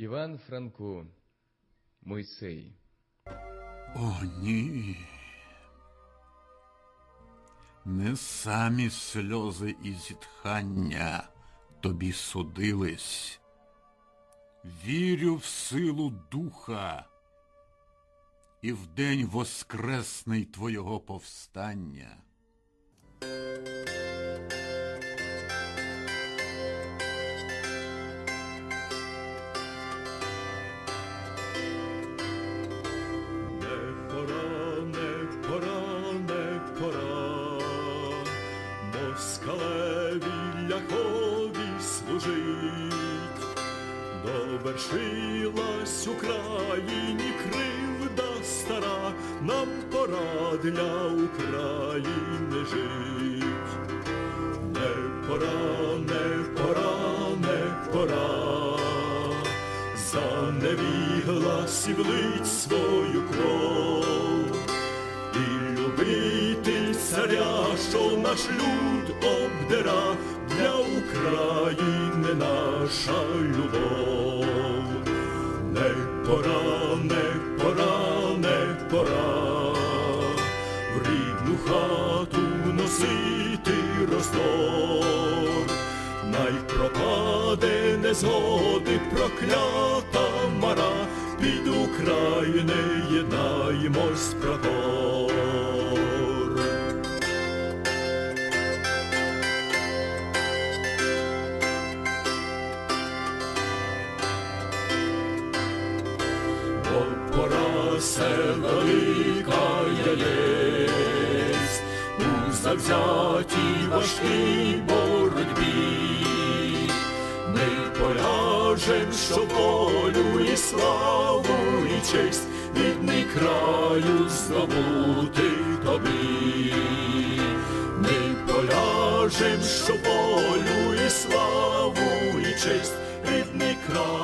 Іван Франко, Мойсей. О, ні. Не самі сльози і зітхання тобі судились. Вірю в силу духа і в день воскресний твого повстання. Москалеві ляхові служить, довершилась Україні кривда стара, нам пора для України жить. Не пора, не пора, не пора. За невігласів лить свою кров наш люд обдира для України наша любов. Не пора, не пора, не пора в рідну хату носити роздор. Най пропаде незгоди проклята мара, під України єднаємось прапор. Пора все велика єсть у завзятій важкій боротьбі. Ми поляжем, що волю і славу і честь рідний краю здобути тобі. Ми поляжем, що волю і славу і честь рідний здобути